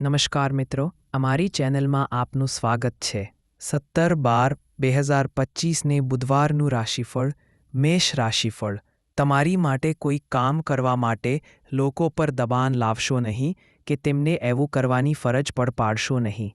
નમસ્કાર મિત્રો, અમારી ચેનલમાં આપનું સ્વાગત છે. સત્તર બાર બે હજાર પચીસને બુધવારનું રાશિફળ, મેષ રાશિફળ. તમારી માટે કોઈ કામ કરવા માટે લોકો પર દબાણ લાવશો નહીં કે તેમને એવું કરવાની ફરજ પડ પાડશો નહીં.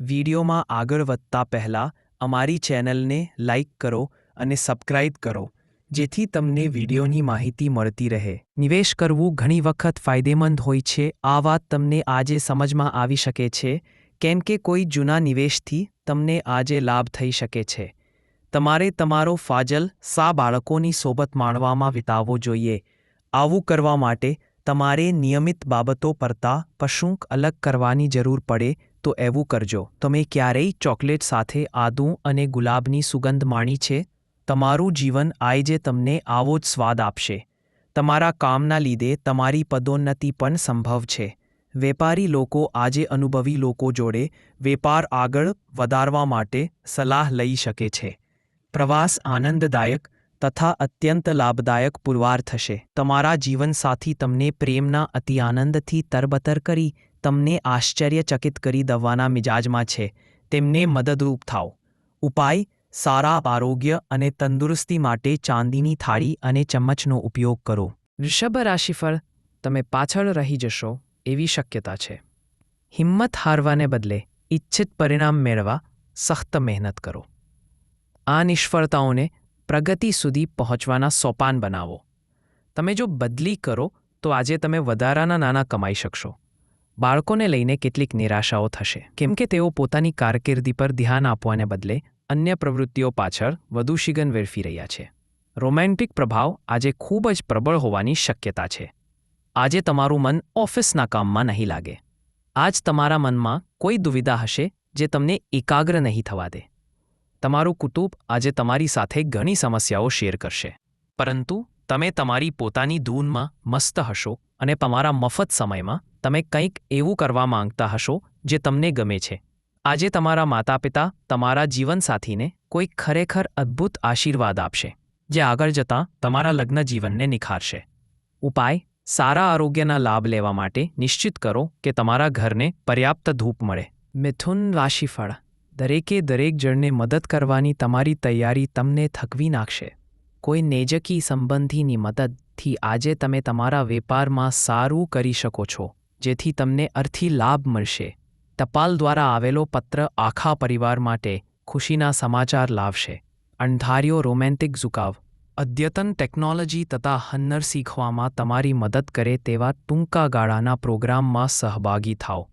વિડીયોમાં આગળ વધતા પહેલાં અમારી ચેનલને લાઇક કરો અને સબસ્ક્રાઇબ કરો. જેથી તમને વિડીયોની માહિતી મળતી રહે. નિવેશ કરવું ઘણી વખત ફાયદેમંદ હોય છે. આ વાત તમને આજે સમજમાં આવી શકે છે. કેમ કે કોઈ જૂના નિવેશથી તમને આજે લાભ થઈ શકે છે. તમારે તમારો ફાજલ સા બાળકોની સોબત માણવામાં વિતાવવો જોઈએ. આવું કરવા માટે તમારે નિયમિત બાબતો પરતા પશુંક અલગ કરવાની જરૂર પડે તો એવું કરજો. તમે ક્યારેય ચોકલેટ સાથે આદું અને ગુલાબની સુગંધ માણી છે? તમારું જીવન આજે તમને આવો જ સ્વાદ આપશે. તમારા કામના લીધે તમારી પદોન્નતિ પણ સંભવ છે. વેપારી લોકો આજે અનુભવી લોકો જોડે વેપાર આગળ વધારવા માટે સલાહ લઈ શકે છે. પ્રવાસ આનંદદાયક તથા અત્યંત લાભદાયક પુરવાર થશે. તમારા જીવનસાથી તમને પ્રેમના અતિ આનંદથી તરબતર કરી, તમને આશ્ચર્યચકિત કરી દવાના મિજાજમાં છે. તેમને મદદરૂપ થાઓ. ઉપાય સારા આરોગ્ય અને તંદુરસ્તી માટે ચાંદીની થાળી અને ચમ્મચનો ઉપયોગ કરો. વૃષભ રાશિફળ, તમે પાછળ રહી જશો એવી શક્યતા છે. હિંમત હારવાને બદલે ઇચ્છિત પરિણામ મેળવા સખ્ત મહેનત કરો. આ નિષ્ફળતાઓને પ્રગતિ સુધી પહોંચવાના સોપાન બનાવો. તમે જો બદલી કરો, તો આજે તમે વધારાના નાના કમાઈ શકશો. બાળકોને લઈને કેટલીક નિરાશાઓ થશે. કેમ કે તેઓ પોતાની કારકિર્દી પર ધ્યાન આપવાને બદલે અન્ય પ્રવૃત્તિઓ પાછળ વધુ શિગન વેરફી રહ્યા છે. રોમેન્ટિક પ્રભાવ આજે ખૂબ જ પ્રબળ હોવાની શક્યતા છે. આજે તમારું મન ઓફિસના કામમાં નહીં લાગે. આજ તમારા મનમાં કોઈ દુવિધા હશે જે તમને એકાગ્ર નહીં થવા દે. તમારું કુટુંબ આજે તમારી સાથે ઘણી સમસ્યાઓ શેર કરશે. પરંતુ તમે તમારી પોતાની ધૂનમાં મસ્ત હશો અને તમારા મફત સમયમાં તમે કંઈક એવું કરવા માંગતા હશો જે તમને ગમે છે. આજે તમારા માતા પિતા તમારા જીવનસાથીને કોઈ ખરેખર અદ્ભુત આશીર્વાદ આપશે, જે આગળ જતાં તમારા લગ્ન જીવનને નિખારશે. ઉપાય, સારા આરોગ્યના લાભ લેવા માટે નિશ્ચિત કરો કે તમારા ઘરને પર્યાપ્ત ધૂપ મળે. મિથુન રાશિફળ, દરેકે દરેક જણને મદદ કરવાની તમારી તૈયારી તમને થકવી નાખશે. કોઈ નેજકી સંબંધીની મદદથી આજે તમે તમારા વેપારમાં સારું કરી શકો છો, જેથી તમને અર્થી લાભ મળશે. ટપાલ દ્વારા આવેલો પત્ર આખા પરિવાર માટે ખુશીના સમાચાર લાવશે. અણધાર્યો રોમેન્ટિક ઝુકાવ. અદ્યતન ટેકનોલોજી તથા હન્નર શીખવામાં તમારી મદદ કરે તેવા ટૂંકા ગાળાના પ્રોગ્રામમાં સહભાગી થાઓ.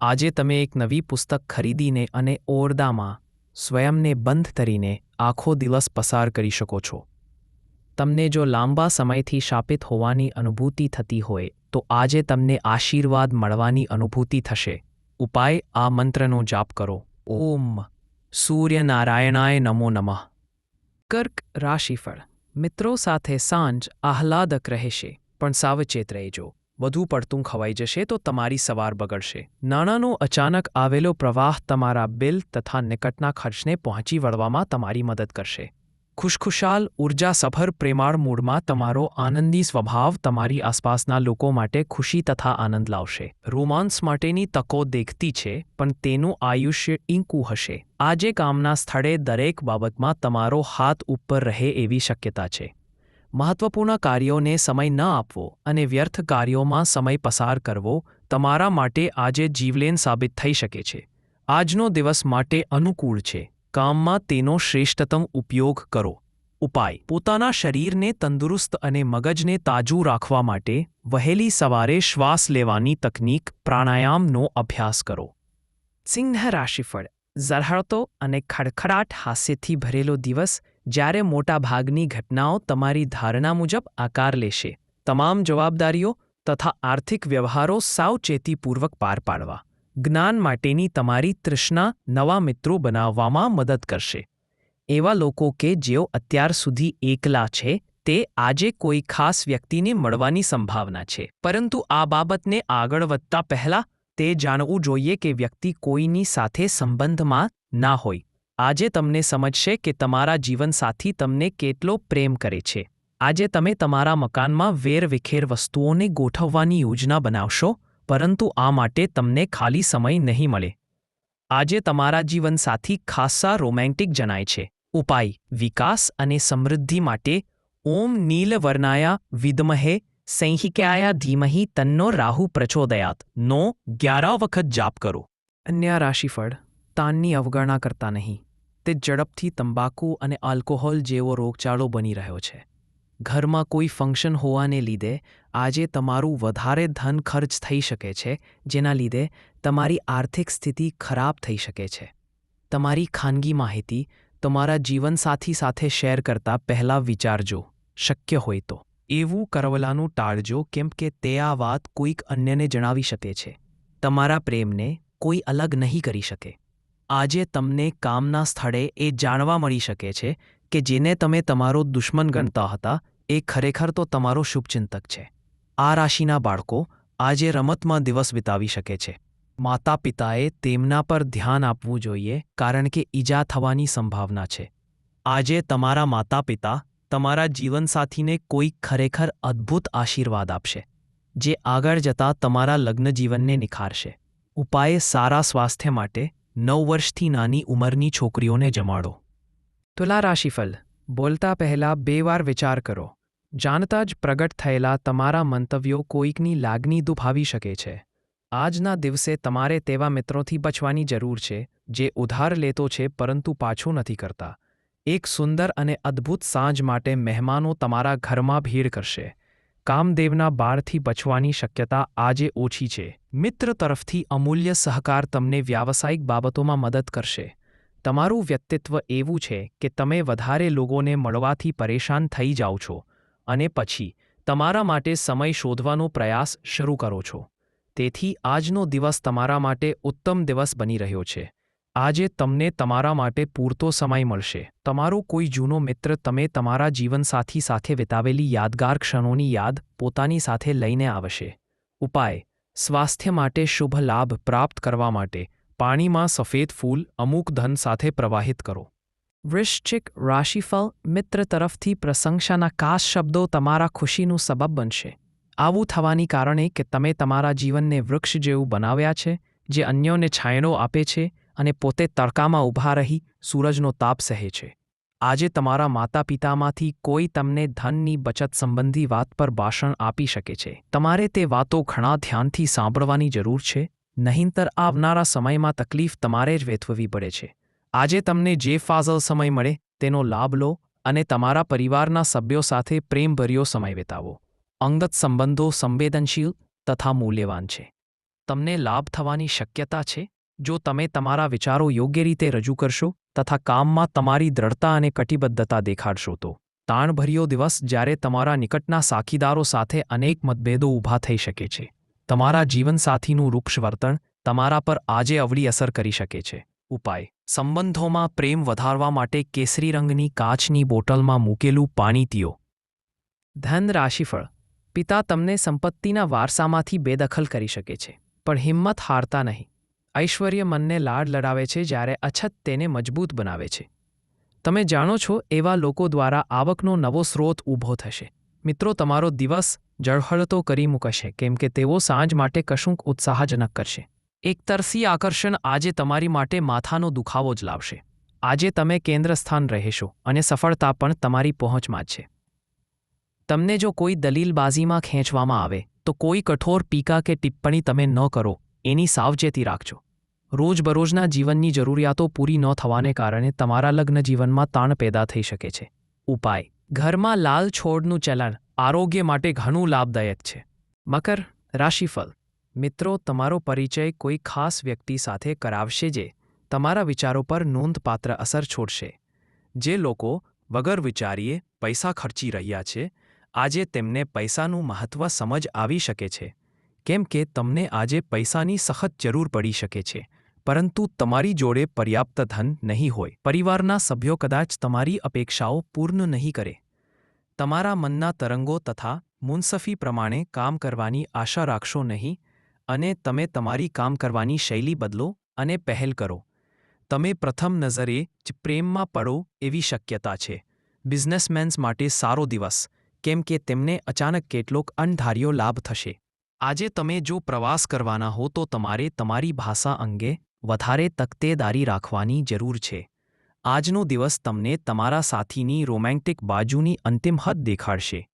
આજે તમે એક નવી પુસ્તક ખરીદીને અને ઓરડામાં સ્વયંને બંધ કરીને આખો દિવસ પસાર કરી શકો છો. તમને જો લાંબા સમયથી શાપિત હોવાની અનુભૂતિ થતી હોય, તો આજે તમને આશીર્વાદ મળવાની અનુભૂતિ થશે. ઉપાય આ મંત્રનો જાપ કરો. ઓમ સૂર્યનારાયણાય નમો નમઃ. કર્ક રાશિફળ. મિત્રો સાથે સાંજ આહલાદક રહેશે, પણ સાવચેત રહેજો. વધુ પડતું ખવાઈ જશે તો તમારી સવાર બગડશે. નાણાંનો અચાનક આવેલો પ્રવાહ તમારા બિલ તથા નિકટના ખર્ચને પહોંચી વળવામાં તમારી મદદ કરશે. ખુશખુશાલ, ઉર્જાસભર પ્રેમાળ મૂડમાં તમારો આનંદી સ્વભાવ તમારી આસપાસના લોકો માટે ખુશી તથા આનંદ લાવશે. રોમાન્સ માટેની તકો દેખતી છે, પણ તેનું આયુષ્ય ઈંકું હશે. આજે કામના સ્થળે દરેક બાબતમાં તમારો હાથ ઉપર રહે એવી શક્યતા છે. મહત્વપૂર્ણ કાર્યોને સમય ન આપવો અને વ્યર્થ કાર્યોમાં સમય પસાર કરવો તમારા માટે આજે જીવલેન સાબિત થઈ શકે છે. આજનો દિવસ માટે અનુકૂળ છે. કામમાં તેનો શ્રેષ્ઠતમ ઉપયોગ કરો. ઉપાય. પોતાના શરીરને તંદુરસ્ત અને મગજને તાજું રાખવા માટે વહેલી સવારે શ્વાસ લેવાની તકનીક પ્રાણાયામનો અભ્યાસ કરો. સિંહ રાશિફળ. ઝરહળતો અને ખડખડાટ હાસ્યથી ભરેલો દિવસ જ્યારે મોટાભાગની ઘટનાઓ તમારી ધારણા મુજબ આકાર લેશે. તમામ જવાબદારીઓ તથા આર્થિક વ્યવહારો સાવચેતીપૂર્વક પાર પાડવા. જ્ઞાન માટેની તમારી તૃષ્ણા નવા મિત્રો બનાવવામાં મદદ કરશે. એવા લોકો કે જેઓ અત્યાર સુધી એકલા છે, તે આજે કોઈ ખાસ વ્યક્તિને મળવાની સંભાવના છે. પરંતુ આ બાબતને આગળ વધતા પહેલા તે જાણવું જોઈએ કે વ્યક્તિ કોઈની સાથે સંબંધમાં ના હોય. આજે તમને સમજશે કે તમારા જીવનસાથી તમને કેટલો પ્રેમ કરે છે. આજે તમે તમારા મકાનમાં વેરવિખેર વસ્તુઓને ગોઠવવાની યોજના બનાવશો પરંતુ આ માટે તમને ખાલી સમય નહીં મળે. આજે તમારા જીવનસાથી ખાસ્સા રોમેન્ટિક જણાય છે. ઉપાય, વિકાસ અને સમૃદ્ધિ માટે ઓમ નીલવર્ણાયા વિદ્મહે સંહિકાયા ધીમહી તન્નો રાહુ પ્રચોદયાત. નો, ગ્યારા વખત જાપ કરો. અન્ય રાશિફળ, તાનની અવગણના કરતા નહીં. તે ઝડપથી તંબાકુ અને આલ્કોહોલ જેવો રોગચાળો બની રહ્યો છે. ઘરમાં કોઈ ફંક્શન હોવાને લીધે આજે તમારું વધારે ધન ખર્ચ થઈ શકે છે, જેના લીધે તમારી આર્થિક સ્થિતિ ખરાબ થઈ શકે છે. તમારી ખાનગી માહિતી તમારા જીવનસાથી સાથે શેર કરતા પહેલાં વિચારજો, શક્ય હોય તો. એવું કરવલાનું ટાળજો કેમ કે તે આ વાત કોઈક અન્યને જણાવી શકે છે. તમારા પ્રેમને કોઈ અલગ નહીં કરી શકે. આજે તમને કામના સ્થળે એ જાણવા મળી શકે છે કે જેને તમે તમારો દુશ્મન ગણતા હતા, એ ખરેખર તો તમારો શુભચિંતક છે. આ રાશિના બાળકો આજે રમતમાં દિવસ વિતાવી શકે છે. માતા પિતાએ તેમના પર ધ્યાન આપવું જોઈએ કારણ કે ઈજા થવાની સંભાવના છે. આજે તમારા માતા પિતા તમારા જીવનસાથીને કોઈ ખરેખર અદ્ભુત આશીર્વાદ આપશે, જે આગળ જતાં તમારા લગ્ન જીવનને નિખારશે. ઉપાય સારા સ્વાસ્થ્ય માટે નવ વર્ષથી નાની ઉંમરની છોકરીઓને જમાડો. તુલા રાશિફળ, બોલતા પહેલા બે વાર વિચાર કરો. જાણતા જ પ્રગટ થયેલા તમારા મંતવ્યો કોઈકની લાગણી દુભાવી શકે છે. આજના દિવસે તમારે તેવા મિત્રોથી બચવાની જરૂર છે, જે ઉધાર લેતો છે પરંતુ પાછું નથી કરતા. એક સુંદર અને અદ્ભુત સાંજ માટે મહેમાનો તમારા ઘરમાં ભીડ કરશે. કામદેવના બાળથી બચવાની શક્યતા આજે ઓછી છે. મિત્ર તરફથી અમૂલ્ય સહકાર તમને વ્યાવસાયિક બાબતોમાં મદદ કરશે. તમારું વ્યક્તિત્વ એવું છે કે તમે વધારે લોકોને મળવાથી પરેશાન થઈ જાઓ છો અને પછી તમારા માટે સમય શોધવાનો પ્રયાસ શરૂ કરો છો. તેથી આજનો દિવસ તમારા માટે ઉત્તમ દિવસ બની રહ્યો છે. આજે તમને તમારા માટે પૂરતો સમય મળશે. તમારો કોઈ જૂનો મિત્ર તમે તમારા જીવનસાથી સાથે વિતાવેલી યાદગાર ક્ષણોની યાદ પોતાની સાથે લઈને આવશે. ઉપાય, સ્વાસ્થ્ય માટે શુભ લાભ પ્રાપ્ત કરવા માટે પાણીમાં સફેદ ફૂલ અમુક ધન સાથે પ્રવાહિત કરો. વૃશ્ચિક રાશિફળ મિત્ર તરફથી પ્રશંસાના કાશ શબ્દો તમારા ખુશીનું સબબ બનશે. આવું થવાની કારણે કે તમે તમારા જીવનને વૃક્ષ જેવું બનાવ્યા છે, જે અન્યોને છાંયડો આપે છે અને પોતે તડકામાં ઊભા રહી સૂરજનો તાપ સહે છે. આજે તમારા માતા પિતામાંથી કોઈ તમને ધનની બચત સંબંધી વાત પર ભાષણ આપી શકે છે. તમારે તે વાતો ઘણા ધ્યાનથી સાંભળવાની જરૂર છે. નહીંતર આવનારા સમયમાં તકલીફ તમારે જ વેઠવવી પડે છે. આજે તમને જે ફાઝલ સમય મળે, તેનો લાભ લો અને તમારા પરિવારના સભ્યો સાથે પ્રેમભર્યો સમય વિતાવો. અંગત સંબંધો સંવેદનશીલ તથા મૂલ્યવાન છે. તમને લાભ થવાની શક્યતા છે. જો તમે તમારા વિચારો યોગ્ય રીતે રજૂ કરશો તથા કામમાં તમારી દ્રઢતા અને કટિબદ્ધતા દેખાડશો તો. તાણભર્યો દિવસ જ્યારે તમારા નિકટના સાખીદારો સાથે અનેક મતભેદો ઊભા થઈ શકે છે. તમારા જીવનસાથીનું વૃક્ષ વર્તન તમારા પર આજે અવળી અસર કરી શકે છે. ઉપાય. સંબંધોમાં પ્રેમ વધારવા માટે કેસરી રંગની કાચની બોટલમાં મૂકેલું પાણી પીઓ. ધન રાશિફળ. પિતા તમને સંપત્તિના વારસામાંથી બેદખલ કરી શકે છે, પણ હિંમત હારતા નહીં. ઐશ્વર્ય મનને લાડ લડાવે છે જ્યારે અછત તેને મજબૂત બનાવે છે. તમે જાણો છો, એવા લોકો દ્વારા આવકનો નવો સ્રોત ઊભો થશે. મિત્રો, તમારો દિવસ જળહળતો કરી મૂકશે, કેમ કે તેઓ સાંજ માટે કશુંક ઉત્સાહજનક કરશે. એકતરસી આકર્ષણ આજે તમારી માટે માથાનો દુખાવો જ લાવશે. આજે તમે કેન્દ્ર સ્થાન રહેશો અને સફળતા પણ તમારી પહોંચમાં જ છે. તમને જો કોઈ દલીલબાજીમાં ખેંચવામાં આવે, તો કોઈ કઠોર પીકા કે ટિપ્પણી તમે ન કરો, એની સાવચેતી રાખજો. રોજબરોજના જીવનની જરૂરિયાતો પૂરી ન થવાને કારણે તમારા લગ્ન જીવનમાં તાણ પેદા થઈ શકે છે. ઉપાય. ઘરમાં લાલ છોડનું ચલણ આરોગ્ય માટે ઘણું લાભદાયક છે. મકર રાશિફળ. મિત્રો, તમારો પરિચય કોઈ ખાસ વ્યક્તિ સાથે કરાવશે જે તમારા વિચારો પર નોંધપાત્ર અસર છોડશે. જે લોકો વગર વિચારીએ પૈસા ખર્ચી રહ્યા છે, આજે તેમને પૈસાનું મહત્ત્વ સમજ આવી શકે છે. કેમ કે તમને આજે પૈસાની સખત જરૂર પડી શકે છે. પરંતુ તમારી જોડે પર્યાપ્ત ધન નહીં હોય. પરિવારના સભ્યો કદાચ તમારી અપેક્ષાઓ પૂર્ણ નહીં કરે. તમારા મનના તરંગો તથા મુનસફી પ્રમાણે કામ કરવાની આશા રાખશો નહીં અને તમે તમારી કામ કરવાની શૈલી બદલો અને પહેલ કરો. તમે પ્રથમ નજરે જ પ્રેમમાં પડો એવી શક્યતા છે. બિઝનેસમેન્સ માટે સારો દિવસ, કેમ કે તેમને અચાનક કેટલોક અણધાર્યો લાભ થશે. આજે તમે જો પ્રવાસ કરવાના હો તો તમારે તમારી ભાષા અંગે વધારે તકતેદારી રાખવાની જરૂર છે. આજનો દિવસ તમને તમારા સાથીની રોમેન્ટિક બાજુની અંતિમ હદ દેખાડશે.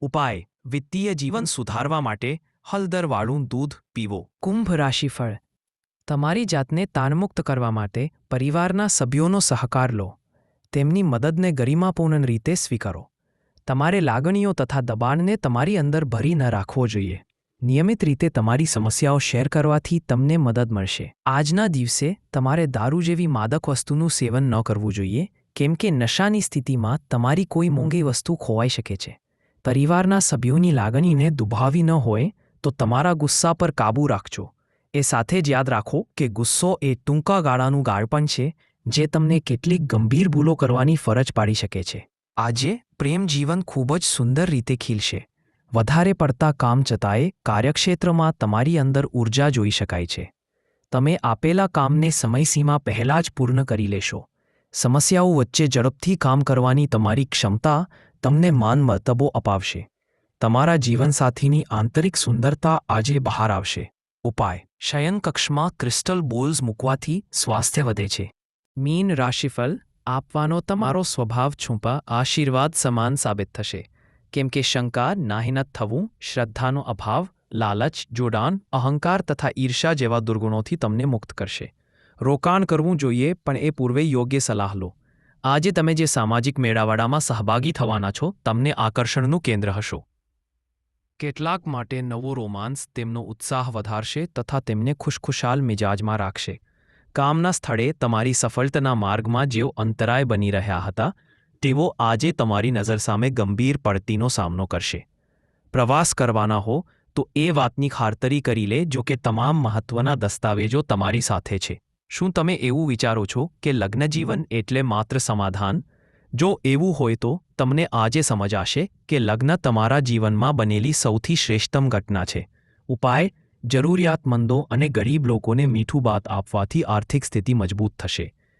ઉપાય, વિત્તીય જીવન સુધારવા માટે હળદરવાળું દૂધ પીવો. કુંભ રાશિફળ. તમારી જાતને તાણમુક્ત કરવા માટે પરિવારના સભ્યોનો સહકાર લો. તેમની મદદને ગરિમાપૂર્ણ રીતે સ્વીકારો. તમારે લાગણીઓ તથા દબાણને તમારી અંદર ભરી ન રાખવો જોઈએ. નિયમિત રીતે તમારી સમસ્યાઓ શેર કરવાથી તમને મદદ મળશે. આજના દિવસે તમારે દારૂ જેવી માદક વસ્તુનું સેવન ન કરવું જોઈએ, કેમ કે નશાની સ્થિતિમાં તમારી કોઈ મોંઘી વસ્તુ ખોવાઈ શકે છે. પરિવારના સભ્યોની લાગણીને દુભાવી ન હોય, તો તમારા ગુસ્સા પર કાબૂ રાખજો. એ સાથે જ યાદ રાખો કે ગુસ્સો એ ટૂંકા ગાળાનું ગાળપણ છે, જે તમને કેટલીક ગંભીર ભૂલો કરવાની ફરજ પાડી શકે છે. આજે પ્રેમ જીવન ખૂબ જ સુંદર રીતે ખીલશે. વધારે પડતા કામ છતાંય કાર્યક્ષેત્રમાં તમારી અંદર ઊર્જા જોઈ શકાય છે. તમે આપેલા કામને સમયસીમા પહેલાં જ પૂર્ણ કરી લેશો. સમસ્યાઓ વચ્ચે ઝડપથી કામ કરવાની તમારી ક્ષમતા તમને માન મર્તબો અપાવશે. તમારા જીવનસાથીની આંતરિક સુંદરતા આજે બહાર આવશે. ઉપાય. શયનકક્ષમાં ક્રિસ્ટલ બોલ્સ મૂકવાથી સ્વાસ્થ્ય વધે છે. મીન રાશિફલ આપવાનો તમારો સ્વભાવ છૂંપા આશીર્વાદ સમાન સાબિત થશે. કેમ કે શંકા નાહિનત થવું, શ્રદ્ધાનો અભાવ, લાલચ, જોડાણ, અહંકાર તથા ઈર્ષા જેવા દુર્ગુણોથી તમને મુક્ત કરશે. રોકાણ કરવું જોઈએ, પણ એ પૂર્વે યોગ્ય સલાહ લો. આજે તમે જે સામાજિક મેળાવડામાં સહભાગી થવાના છો, તમને આકર્ષણનું કેન્દ્ર હશો. કેટલાક માટે નવો રોમાન્સ તેમનો ઉત્સાહ વધારશે તથા તેમને ખુશખુશાલ મિજાજમાં રાખશે. કામના સ્થળે તમારી સફળતાના માર્ગમાં જેઓ અંતરાય બની રહ્યા હતા તેઓ આજે તમારી નજર સામે ગંભીર પડતીનો સામનો કરશે. પ્રવાસ કરવાના હો, તો એ વાતની ખાતરી કરી લે જો કે તમામ મહત્વના દસ્તાવેજો તમારી સાથે છે. શું તમે એવું વિચારો છો કે લગ્નજીવન એટલે માત્ર સમાધાન? જો એવું હોય તો તમને આજે સમજાશે કે લગ્ન તમારા જીવનમાં બનેલી સૌથી શ્રેષ્ઠતમ ઘટના છે. ઉપાય, જરૂરિયાતમંદો અને ગરીબ લોકોને મીઠું બાત આપવાથી આર્થિક સ્થિતિ મજબૂત થશે.